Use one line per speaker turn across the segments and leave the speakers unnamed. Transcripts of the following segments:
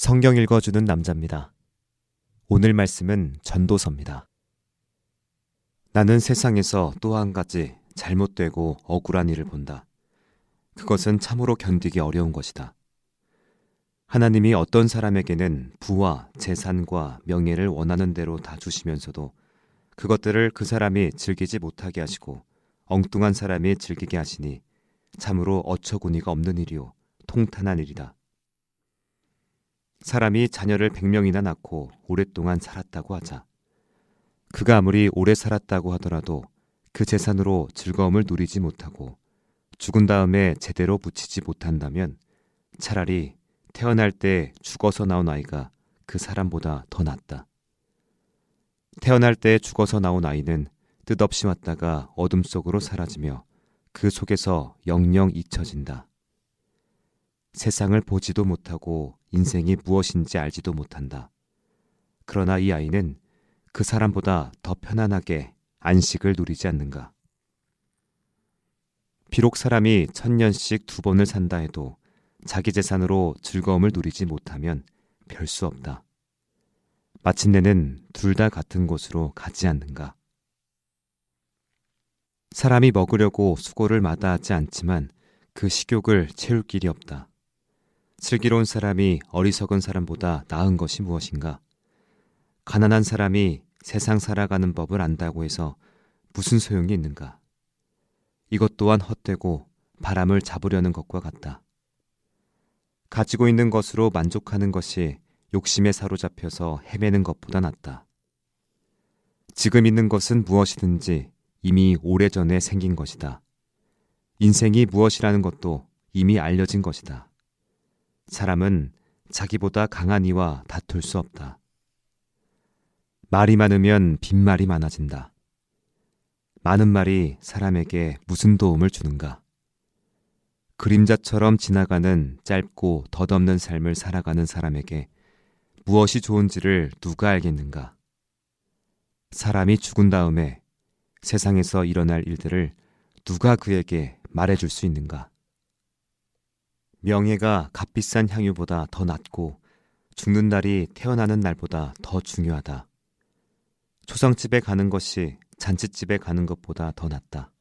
성경 읽어주는 남자입니다. 오늘 말씀은 전도서입니다. 나는 세상에서 또 한 가지 잘못되고 억울한 일을 본다. 그것은 참으로 견디기 어려운 것이다. 하나님이 어떤 사람에게는 부와 재산과 명예를 원하는 대로 다 주시면서도 그것들을 그 사람이 즐기지 못하게 하시고 엉뚱한 사람이 즐기게 하시니 참으로 어처구니가 없는 일이요 통탄한 일이다. 사람이 자녀를 100명이나 낳고 오랫동안 살았다고 하자. 그가 아무리 오래 살았다고 하더라도 그 재산으로 즐거움을 누리지 못하고 죽은 다음에 제대로 붙이지 못한다면 차라리 태어날 때 죽어서 나온 아이가 그 사람보다 더 낫다. 태어날 때 죽어서 나온 아이는 뜻없이 왔다가 어둠 속으로 사라지며 그 속에서 영영 잊혀진다. 세상을 보지도 못하고 인생이 무엇인지 알지도 못한다. 그러나 이 아이는 그 사람보다 더 편안하게 안식을 누리지 않는가. 비록 사람이 천년씩 두 번을 산다 해도 자기 재산으로 즐거움을 누리지 못하면 별 수 없다. 마침내는 둘 다 같은 곳으로 가지 않는가. 사람이 먹으려고 수고를 마다하지 않지만 그 식욕을 채울 길이 없다. 슬기로운 사람이 어리석은 사람보다 나은 것이 무엇인가? 가난한 사람이 세상 살아가는 법을 안다고 해서 무슨 소용이 있는가? 이것 또한 헛되고 바람을 잡으려는 것과 같다. 가지고 있는 것으로 만족하는 것이 욕심에 사로잡혀서 헤매는 것보다 낫다. 지금 있는 것은 무엇이든지 이미 오래전에 생긴 것이다. 인생이 무엇이라는 것도 이미 알려진 것이다. 사람은 자기보다 강한 이와 다툴 수 없다. 말이 많으면 빈말이 많아진다. 많은 말이 사람에게 무슨 도움을 주는가? 그림자처럼 지나가는 짧고 덧없는 삶을 살아가는 사람에게 무엇이 좋은지를 누가 알겠는가? 사람이 죽은 다음에 세상에서 일어날 일들을 누가 그에게 말해줄 수 있는가? 명예가 값비싼 향유보다 더 낫고 죽는 날이 태어나는 날보다 더 중요하다. 초상집에 가는 것이 잔치집에 가는 것보다 더 낫다.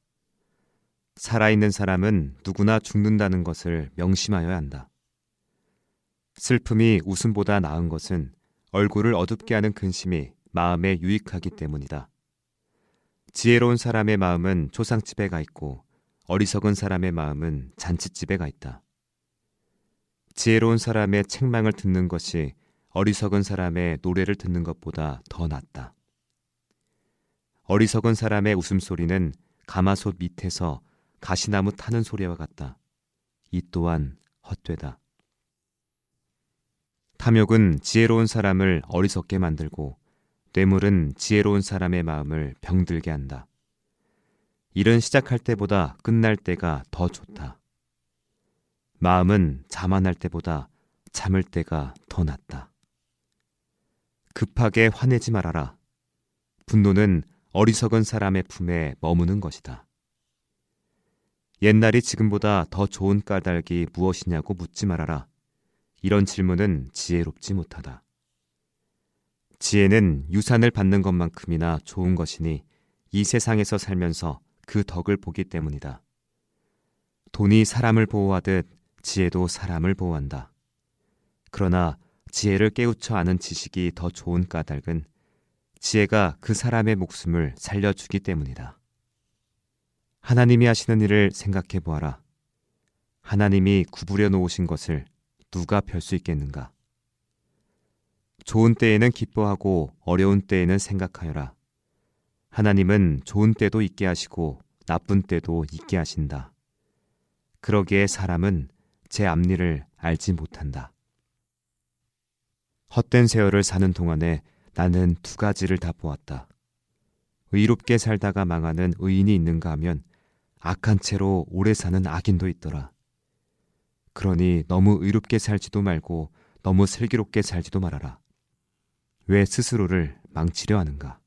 살아있는 사람은 누구나 죽는다는 것을 명심하여야 한다. 슬픔이 웃음보다 나은 것은 얼굴을 어둡게 하는 근심이 마음에 유익하기 때문이다. 지혜로운 사람의 마음은 초상집에 가 있고 어리석은 사람의 마음은 잔치집에 가 있다. 지혜로운 사람의 책망을 듣는 것이 어리석은 사람의 노래를 듣는 것보다 더 낫다. 어리석은 사람의 웃음소리는 가마솥 밑에서 가시나무 타는 소리와 같다. 이 또한 헛되다. 탐욕은 지혜로운 사람을 어리석게 만들고 뇌물은 지혜로운 사람의 마음을 병들게 한다. 일은 시작할 때보다 끝날 때가 더 좋다. 마음은 자만할 때보다 잠을 때가 더 낫다. 급하게 화내지 말아라. 분노는 어리석은 사람의 품에 머무는 것이다. 옛날이 지금보다 더 좋은 까닭이 무엇이냐고 묻지 말아라. 이런 질문은 지혜롭지 못하다. 지혜는 유산을 받는 것만큼이나 좋은 것이니 이 세상에서 살면서 그 덕을 보기 때문이다. 돈이 사람을 보호하듯 지혜도 사람을 보호한다. 그러나 지혜를 깨우쳐 아는 지식이 더 좋은 까닭은 지혜가 그 사람의 목숨을 살려주기 때문이다. 하나님이 하시는 일을 생각해 보아라. 하나님이 구부려 놓으신 것을 누가 펼 수 있겠는가? 좋은 때에는 기뻐하고 어려운 때에는 생각하여라. 하나님은 좋은 때도 있게 하시고 나쁜 때도 있게 하신다. 그러기에 사람은 제 앞일을 알지 못한다. 헛된 세월을 사는 동안에 나는 두 가지를 다 보았다. 의롭게 살다가 망하는 의인이 있는가 하면 악한 채로 오래 사는 악인도 있더라. 그러니 너무 의롭게 살지도 말고 너무 슬기롭게 살지도 말아라. 왜 스스로를 망치려 하는가?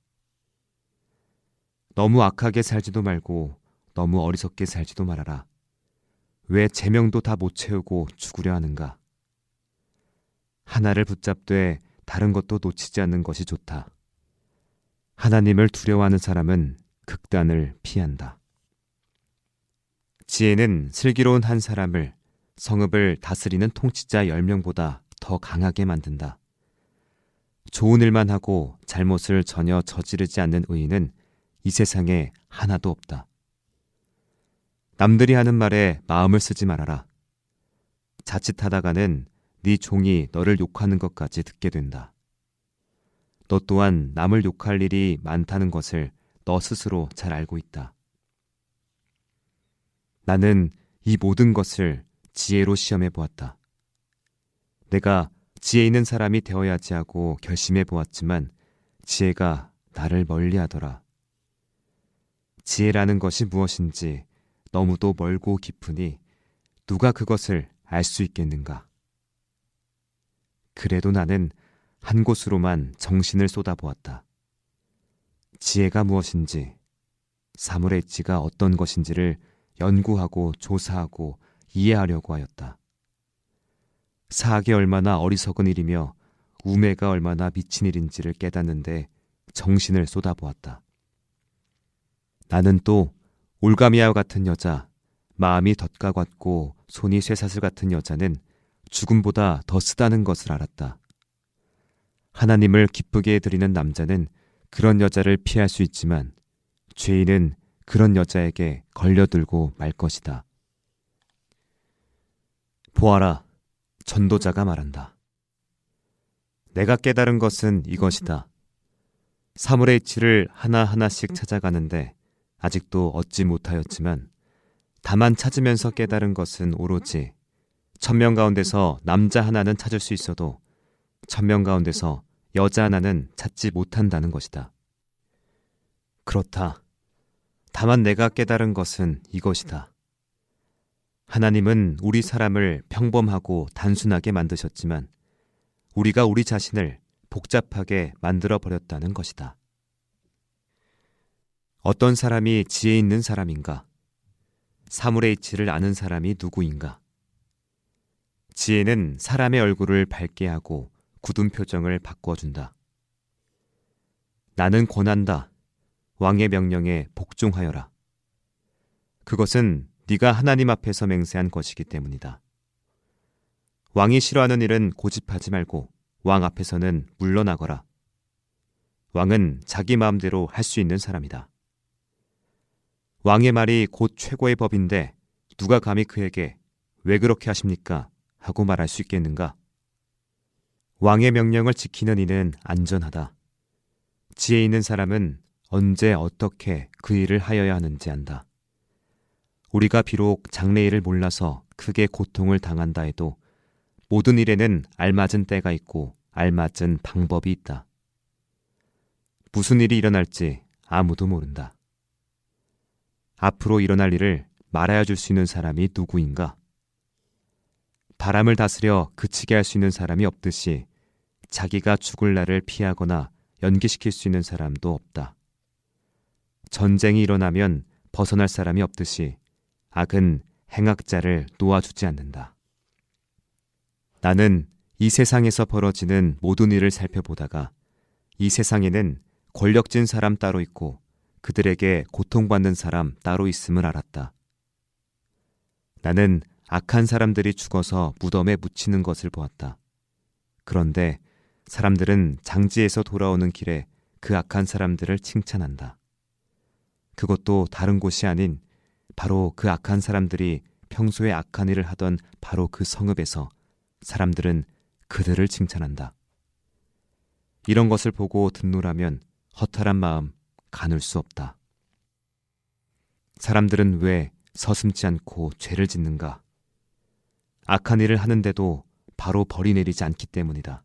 너무 악하게 살지도 말고 너무 어리석게 살지도 말아라. 왜 제명도 다 못 채우고 죽으려 하는가? 하나를 붙잡되 다른 것도 놓치지 않는 것이 좋다. 하나님을 두려워하는 사람은 극단을 피한다. 지혜는 슬기로운 한 사람을 성읍을 다스리는 통치자 10명보다 더 강하게 만든다. 좋은 일만 하고 잘못을 전혀 저지르지 않는 의인은 이 세상에 하나도 없다. 남들이 하는 말에 마음을 쓰지 말아라. 자칫하다가는 네 종이 너를 욕하는 것까지 듣게 된다. 너 또한 남을 욕할 일이 많다는 것을 너 스스로 잘 알고 있다. 나는 이 모든 것을 지혜로 시험해 보았다. 내가 지혜 있는 사람이 되어야지 하고 결심해 보았지만 지혜가 나를 멀리 하더라. 지혜라는 것이 무엇인지 너무도 멀고 깊으니 누가 그것을 알 수 있겠는가? 그래도 나는 한 곳으로만 정신을 쏟아보았다. 지혜가 무엇인지, 사물의 지가 어떤 것인지를 연구하고 조사하고 이해하려고 하였다. 사악이 얼마나 어리석은 일이며 우매가 얼마나 미친 일인지를 깨닫는데 정신을 쏟아보았다. 나는 또 올가미아와 같은 여자, 마음이 덧가 같고 손이 쇠사슬 같은 여자는 죽음보다 더 쓰다는 것을 알았다. 하나님을 기쁘게 드리는 남자는 그런 여자를 피할 수 있지만 죄인은 그런 여자에게 걸려들고 말 것이다. 보아라, 전도자가 말한다. 내가 깨달은 것은 이것이다. 사물의 이치를 하나하나씩 찾아가는데 아직도 얻지 못하였지만 다만 찾으면서 깨달은 것은 오로지 천명 가운데서 남자 하나는 찾을 수 있어도 천명 가운데서 여자 하나는 찾지 못한다는 것이다. 그렇다. 다만 내가 깨달은 것은 이것이다. 하나님은 우리 사람을 평범하고 단순하게 만드셨지만 우리가 우리 자신을 복잡하게 만들어 버렸다는 것이다. 어떤 사람이 지혜 있는 사람인가? 사물의 이치를 아는 사람이 누구인가? 지혜는 사람의 얼굴을 밝게 하고 굳은 표정을 바꿔준다. 나는 권한다. 왕의 명령에 복종하여라. 그것은 네가 하나님 앞에서 맹세한 것이기 때문이다. 왕이 싫어하는 일은 고집하지 말고 왕 앞에서는 물러나거라. 왕은 자기 마음대로 할 수 있는 사람이다. 왕의 말이 곧 최고의 법인데 누가 감히 그에게 왜 그렇게 하십니까? 하고 말할 수 있겠는가? 왕의 명령을 지키는 이는 안전하다. 지혜 있는 사람은 언제 어떻게 그 일을 하여야 하는지 안다. 우리가 비록 장래일을 몰라서 크게 고통을 당한다 해도 모든 일에는 알맞은 때가 있고 알맞은 방법이 있다. 무슨 일이 일어날지 아무도 모른다. 앞으로 일어날 일을 말하여 줄 수 있는 사람이 누구인가? 바람을 다스려 그치게 할 수 있는 사람이 없듯이 자기가 죽을 날을 피하거나 연기시킬 수 있는 사람도 없다. 전쟁이 일어나면 벗어날 사람이 없듯이 악은 행악자를 놓아주지 않는다. 나는 이 세상에서 벌어지는 모든 일을 살펴보다가 이 세상에는 권력진 사람 따로 있고 그들에게 고통받는 사람 따로 있음을 알았다. 나는 악한 사람들이 죽어서 무덤에 묻히는 것을 보았다. 그런데 사람들은 장지에서 돌아오는 길에 그 악한 사람들을 칭찬한다. 그것도 다른 곳이 아닌 바로 그 악한 사람들이 평소에 악한 일을 하던 바로 그 성읍에서 사람들은 그들을 칭찬한다. 이런 것을 보고 듣노라면 허탈한 마음 가눌 수 없다. 사람들은 왜 서슴지 않고 죄를 짓는가? 악한 일을 하는데도 바로 벌이 내리지 않기 때문이다.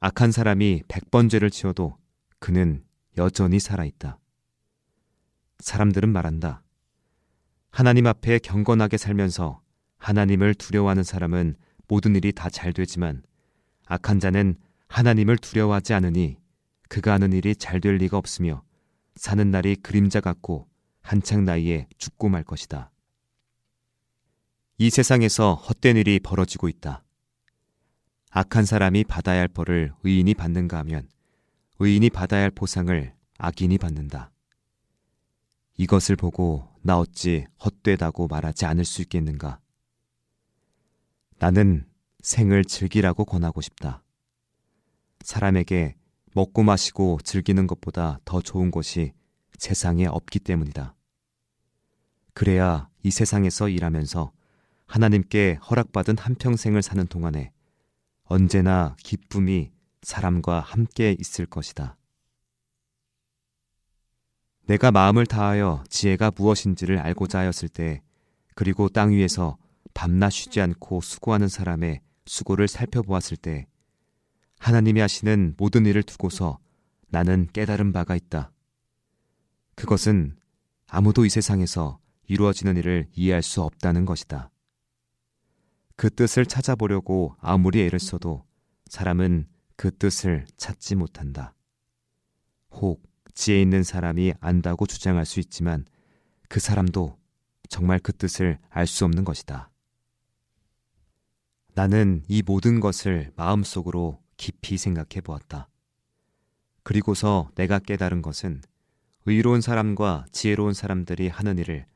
악한 사람이 백번 죄를 지어도 그는 여전히 살아있다. 사람들은 말한다. 하나님 앞에 경건하게 살면서 하나님을 두려워하는 사람은 모든 일이 다 잘 되지만 악한 자는 하나님을 두려워하지 않으니 그가 하는 일이 잘 될 리가 없으며 사는 날이 그림자 같고 한창 나이에 죽고 말 것이다. 이 세상에서 헛된 일이 벌어지고 있다. 악한 사람이 받아야 할 벌을 의인이 받는가 하면 의인이 받아야 할 보상을 악인이 받는다. 이것을 보고 나 어찌 헛되다고 말하지 않을 수 있겠는가? 나는 생을 즐기라고 권하고 싶다. 사람에게 먹고 마시고 즐기는 것보다 더 좋은 것이 세상에 없기 때문이다. 그래야 이 세상에서 일하면서 하나님께 허락받은 한평생을 사는 동안에 언제나 기쁨이 사람과 함께 있을 것이다. 내가 마음을 다하여 지혜가 무엇인지를 알고자 하였을 때, 그리고 땅 위에서 밤낮 쉬지 않고 수고하는 사람의 수고를 살펴보았을 때, 하나님이 하시는 모든 일을 두고서 나는 깨달은 바가 있다. 그것은 아무도 이 세상에서 이루어지는 일을 이해할 수 없다는 것이다. 그 뜻을 찾아보려고 아무리 애를 써도 사람은 그 뜻을 찾지 못한다. 혹 지혜 있는 사람이 안다고 주장할 수 있지만 그 사람도 정말 그 뜻을 알 수 없는 것이다. 나는 이 모든 것을 마음속으로 깊이 생각해 보았다. 그리고서 내가 깨달은 것은 의로운 사람과 지혜로운 사람들이 하는 일을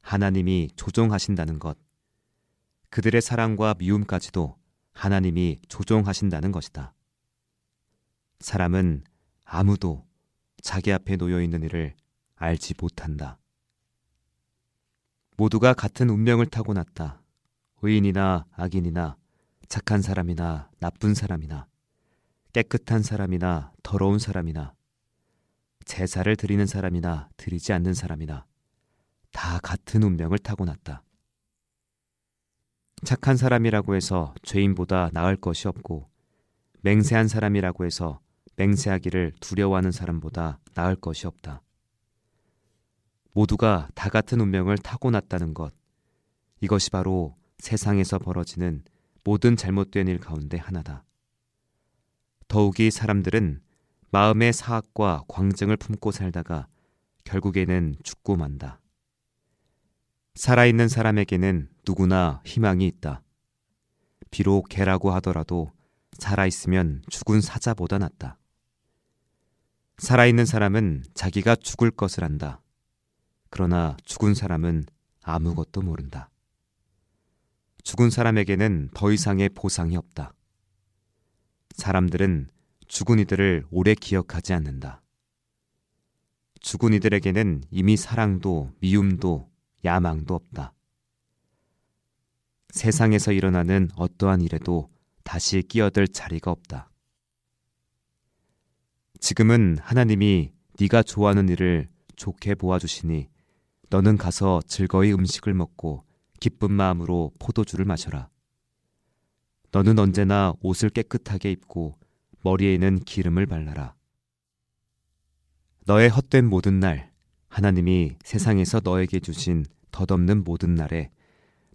하나님이 조종하신다는 것, 그들의 사랑과 미움까지도 하나님이 조종하신다는 것이다. 사람은 아무도 자기 앞에 놓여 있는 일을 알지 못한다. 모두가 같은 운명을 타고났다. 의인이나 악인이나 착한 사람이나 나쁜 사람이나 깨끗한 사람이나 더러운 사람이나 제사를 드리는 사람이나 드리지 않는 사람이나 다 같은 운명을 타고났다. 착한 사람이라고 해서 죄인보다 나을 것이 없고 맹세한 사람이라고 해서 맹세하기를 두려워하는 사람보다 나을 것이 없다. 모두가 다 같은 운명을 타고났다는 것. 이것이 바로 세상에서 벌어지는 모든 잘못된 일 가운데 하나다. 더욱이 사람들은 마음의 사악과 광증을 품고 살다가 결국에는 죽고 만다. 살아있는 사람에게는 누구나 희망이 있다. 비록 개라고 하더라도 살아있으면 죽은 사자보다 낫다. 살아있는 사람은 자기가 죽을 것을 안다. 그러나 죽은 사람은 아무것도 모른다. 죽은 사람에게는 더 이상의 보상이 없다. 사람들은 죽은 이들을 오래 기억하지 않는다. 죽은 이들에게는 이미 사랑도 미움도 야망도 없다. 세상에서 일어나는 어떠한 일에도 다시 끼어들 자리가 없다. 지금은 하나님이 네가 좋아하는 일을 좋게 보아주시니 너는 가서 즐거이 음식을 먹고 기쁜 마음으로 포도주를 마셔라. 너는 언제나 옷을 깨끗하게 입고 머리에는 기름을 발라라. 너의 헛된 모든 날, 하나님이 세상에서 너에게 주신 덧없는 모든 날에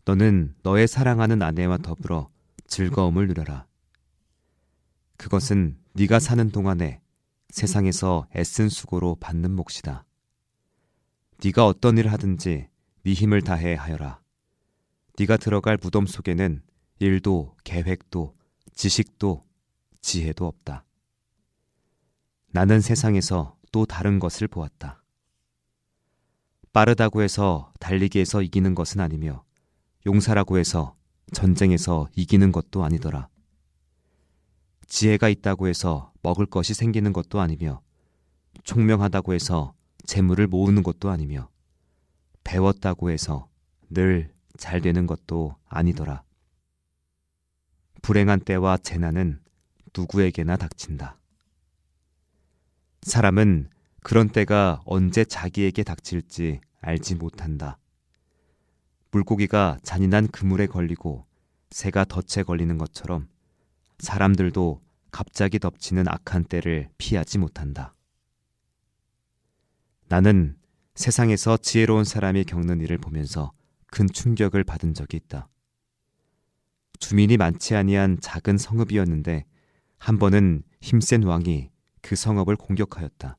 너는 너의 사랑하는 아내와 더불어 즐거움을 누려라. 그것은 네가 사는 동안에 세상에서 애쓴 수고로 받는 몫이다. 네가 어떤 일을 하든지 네 힘을 다해 하여라. 네가 들어갈 무덤 속에는 일도 계획도 지식도 지혜도 없다. 나는 세상에서 또 다른 것을 보았다. 빠르다고 해서 달리기에서 이기는 것은 아니며 용사라고 해서 전쟁에서 이기는 것도 아니더라. 지혜가 있다고 해서 먹을 것이 생기는 것도 아니며 총명하다고 해서 재물을 모으는 것도 아니며 배웠다고 해서 늘 잘 되는 것도 아니더라. 불행한 때와 재난은 누구에게나 닥친다. 사람은 그런 때가 언제 자기에게 닥칠지 알지 못한다. 물고기가 잔인한 그물에 걸리고 새가 덫에 걸리는 것처럼 사람들도 갑자기 덮치는 악한 때를 피하지 못한다. 나는 세상에서 지혜로운 사람이 겪는 일을 보면서 큰 충격을 받은 적이 있다. 주민이 많지 아니한 작은 성읍이었는데 한 번은 힘센 왕이 그 성읍을 공격하였다.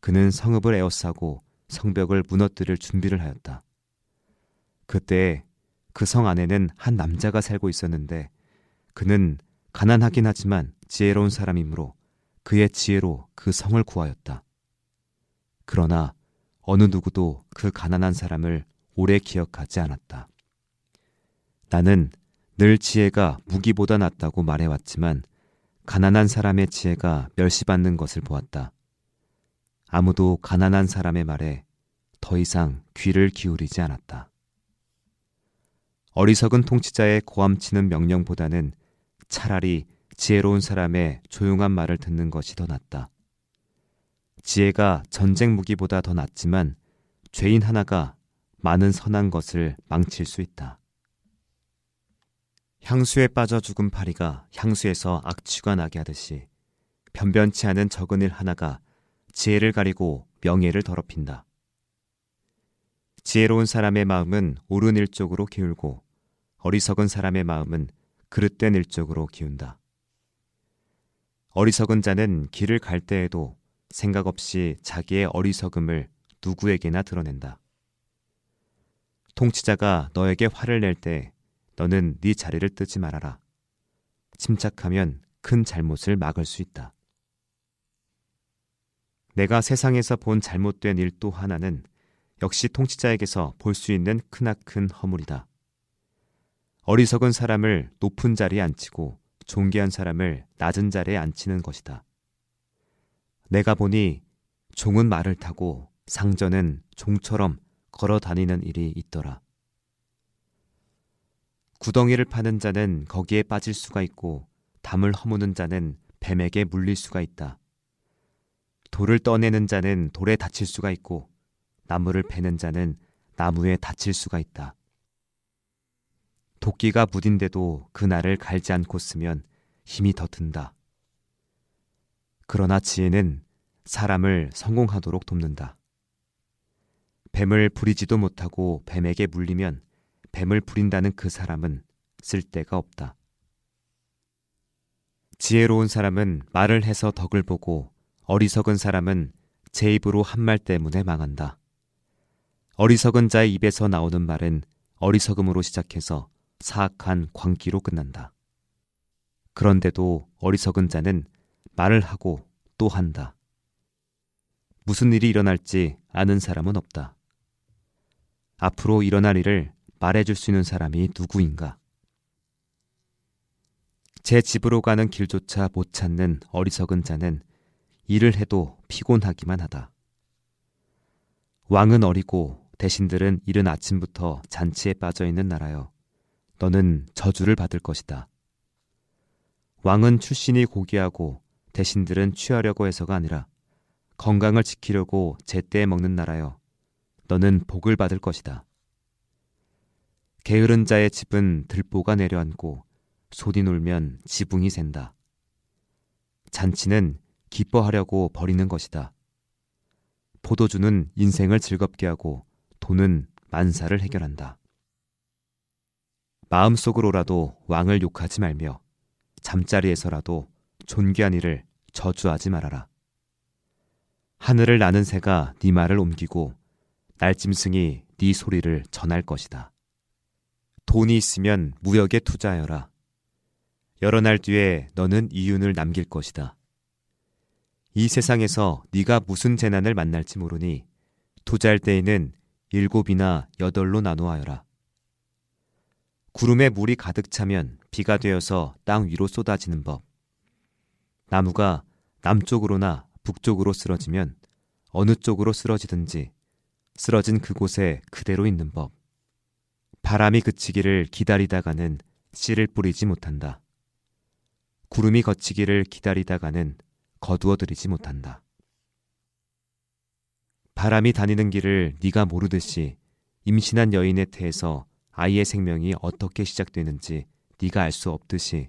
그는 성읍을 에워싸고 성벽을 무너뜨릴 준비를 하였다. 그때 그 성 안에는 한 남자가 살고 있었는데 그는 가난하긴 하지만 지혜로운 사람이므로 그의 지혜로 그 성을 구하였다. 그러나 어느 누구도 그 가난한 사람을 오래 기억하지 않았다. 나는 늘 지혜가 무기보다 낫다고 말해왔지만 가난한 사람의 지혜가 멸시받는 것을 보았다. 아무도 가난한 사람의 말에 더 이상 귀를 기울이지 않았다. 어리석은 통치자의 고함치는 명령보다는 차라리 지혜로운 사람의 조용한 말을 듣는 것이 더 낫다. 지혜가 전쟁 무기보다 더 낫지만 죄인 하나가 많은 선한 것을 망칠 수 있다. 향수에 빠져 죽은 파리가 향수에서 악취가 나게 하듯이 변변치 않은 적은 일 하나가 지혜를 가리고 명예를 더럽힌다. 지혜로운 사람의 마음은 옳은 일 쪽으로 기울고 어리석은 사람의 마음은 그릇된 일 쪽으로 기운다. 어리석은 자는 길을 갈 때에도 생각 없이 자기의 어리석음을 누구에게나 드러낸다. 통치자가 너에게 화를 낼 때 너는 네 자리를 뜨지 말아라. 침착하면 큰 잘못을 막을 수 있다. 내가 세상에서 본 잘못된 일 또 하나는 역시 통치자에게서 볼 수 있는 크나큰 허물이다. 어리석은 사람을 높은 자리에 앉히고 존귀한 사람을 낮은 자리에 앉히는 것이다. 내가 보니 종은 말을 타고 상전은 종처럼 걸어 다니는 일이 있더라. 구덩이를 파는 자는 거기에 빠질 수가 있고 담을 허무는 자는 뱀에게 물릴 수가 있다. 돌을 떠내는 자는 돌에 다칠 수가 있고 나무를 베는 자는 나무에 다칠 수가 있다. 도끼가 무딘데도 그날을 갈지 않고 쓰면 힘이 더 든다. 그러나 지혜는 사람을 성공하도록 돕는다. 뱀을 부리지도 못하고 뱀에게 물리면 뱀을 부린다는 그 사람은 쓸데가 없다. 지혜로운 사람은 말을 해서 덕을 보고 어리석은 사람은 제 입으로 한 말 때문에 망한다. 어리석은 자의 입에서 나오는 말은 어리석음으로 시작해서 사악한 광기로 끝난다. 그런데도 어리석은 자는 말을 하고 또 한다. 무슨 일이 일어날지 아는 사람은 없다. 앞으로 일어날 일을 말해줄 수 있는 사람이 누구인가? 제 집으로 가는 길조차 못 찾는 어리석은 자는 일을 해도 피곤하기만 하다. 왕은 어리고 대신들은 이른 아침부터 잔치에 빠져 있는 나라여. 너는 저주를 받을 것이다. 왕은 출신이 고귀하고 대신들은 취하려고 해서가 아니라 건강을 지키려고 제때에 먹는 나라여. 너는 복을 받을 것이다. 게으른 자의 집은 들보가 내려앉고 소리 놀면 지붕이 샌다. 잔치는 기뻐하려고 버리는 것이다. 포도주는 인생을 즐겁게 하고 돈은 만사를 해결한다. 마음속으로라도 왕을 욕하지 말며 잠자리에서라도 존귀한 일을 저주하지 말아라. 하늘을 나는 새가 네 말을 옮기고 날짐승이 네 소리를 전할 것이다. 돈이 있으면 무역에 투자하여라. 여러 날 뒤에 너는 이윤을 남길 것이다. 이 세상에서 네가 무슨 재난을 만날지 모르니 투자할 때에는 일곱이나 여덟로 나누어하여라. 구름에 물이 가득 차면 비가 되어서 땅 위로 쏟아지는 법. 나무가 남쪽으로나 북쪽으로 쓰러지면 어느 쪽으로 쓰러지든지 쓰러진 그곳에 그대로 있는 법. 바람이 그치기를 기다리다가는 씨를 뿌리지 못한다. 구름이 거치기를 기다리다가는 거두어들이지 못한다. 바람이 다니는 길을 네가 모르듯이 임신한 여인의 태에서 아이의 생명이 어떻게 시작되는지 네가 알 수 없듯이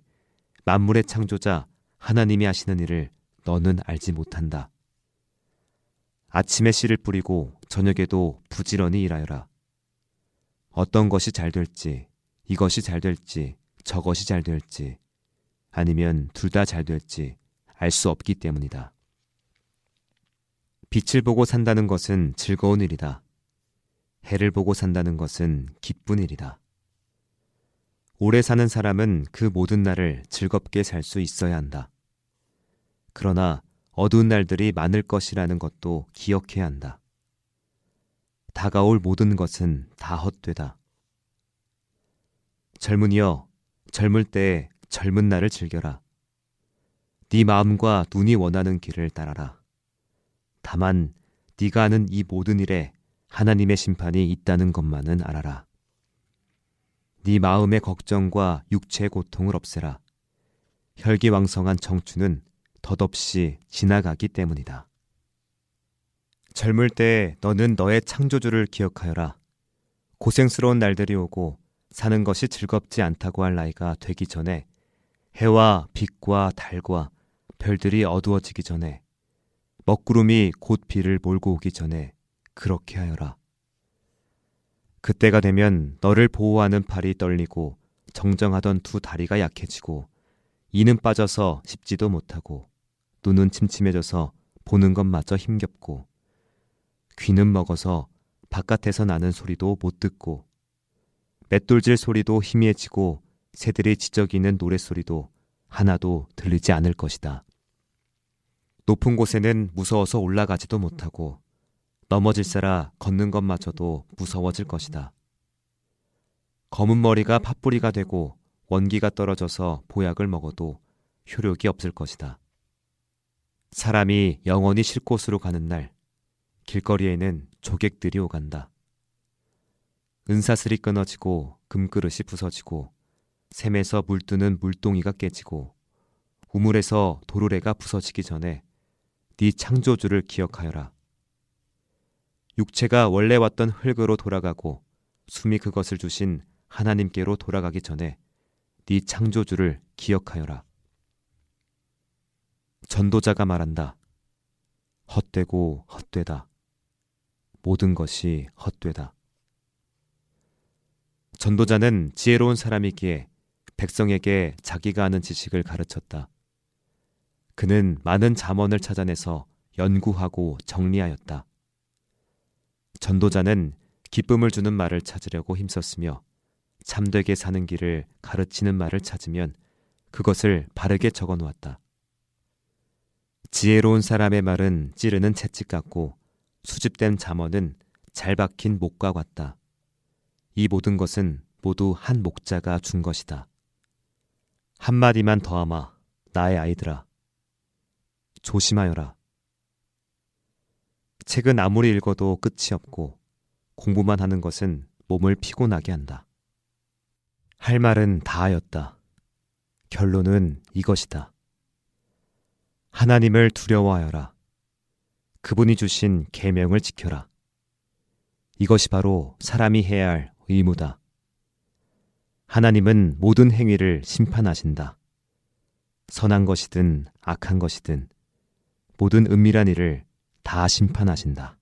만물의 창조자 하나님이 하시는 일을 너는 알지 못한다. 아침에 씨를 뿌리고 저녁에도 부지런히 일하여라. 어떤 것이 잘 될지, 이것이 잘 될지, 저것이 잘 될지, 아니면 둘 다 잘 될지 알 수 없기 때문이다. 빛을 보고 산다는 것은 즐거운 일이다. 해를 보고 산다는 것은 기쁜 일이다. 오래 사는 사람은 그 모든 날을 즐겁게 살 수 있어야 한다. 그러나 어두운 날들이 많을 것이라는 것도 기억해야 한다. 다가올 모든 것은 다 헛되다. 젊은이여, 젊을 때 젊은 날을 즐겨라. 네 마음과 눈이 원하는 길을 따라라. 다만 네가 하는 이 모든 일에 하나님의 심판이 있다는 것만은 알아라. 네 마음의 걱정과 육체의 고통을 없애라. 혈기왕성한 청춘은 덧없이 지나가기 때문이다. 젊을 때 너는 너의 창조주를 기억하여라. 고생스러운 날들이 오고 사는 것이 즐겁지 않다고 할 나이가 되기 전에 해와 빛과 달과 별들이 어두워지기 전에 먹구름이 곧 비를 몰고 오기 전에 그렇게 하여라. 그때가 되면 너를 보호하는 팔이 떨리고 정정하던 두 다리가 약해지고 이는 빠져서 씹지도 못하고 눈은 침침해져서 보는 것마저 힘겹고 귀는 먹어서 바깥에서 나는 소리도 못 듣고 맷돌질 소리도 희미해지고 새들이 지저귀는 노랫소리도 하나도 들리지 않을 것이다. 높은 곳에는 무서워서 올라가지도 못하고 넘어질세라 걷는 것마저도 무서워질 것이다. 검은 머리가 팥뿌리가 되고 원기가 떨어져서 보약을 먹어도 효력이 없을 것이다. 사람이 영원히 쉴 곳으로 가는 날, 길거리에는 조객들이 오간다. 은사슬이 끊어지고 금그릇이 부서지고 샘에서 물뜨는 물동이가 깨지고 우물에서 도르래가 부서지기 전에 네 창조주를 기억하여라. 육체가 원래 왔던 흙으로 돌아가고 숨이 그것을 주신 하나님께로 돌아가기 전에 네 창조주를 기억하여라. 전도자가 말한다. 헛되고 헛되다. 모든 것이 헛되다. 전도자는 지혜로운 사람이기에 백성에게 자기가 아는 지식을 가르쳤다. 그는 많은 잠언을 찾아내서 연구하고 정리하였다. 전도자는 기쁨을 주는 말을 찾으려고 힘썼으며 참되게 사는 길을 가르치는 말을 찾으면 그것을 바르게 적어 놓았다. 지혜로운 사람의 말은 찌르는 채찍 같고 수집된 잠언은 잘 박힌 목과 같다. 이 모든 것은 모두 한 목자가 준 것이다. 한마디만 더하마, 나의 아이들아. 조심하여라. 책은 아무리 읽어도 끝이 없고 공부만 하는 것은 몸을 피곤하게 한다. 할 말은 다 하였다. 결론은 이것이다. 하나님을 두려워하여라. 그분이 주신 계명을 지켜라. 이것이 바로 사람이 해야 할 의무다. 하나님은 모든 행위를 심판하신다. 선한 것이든 악한 것이든 모든 은밀한 일을 다 심판하신다.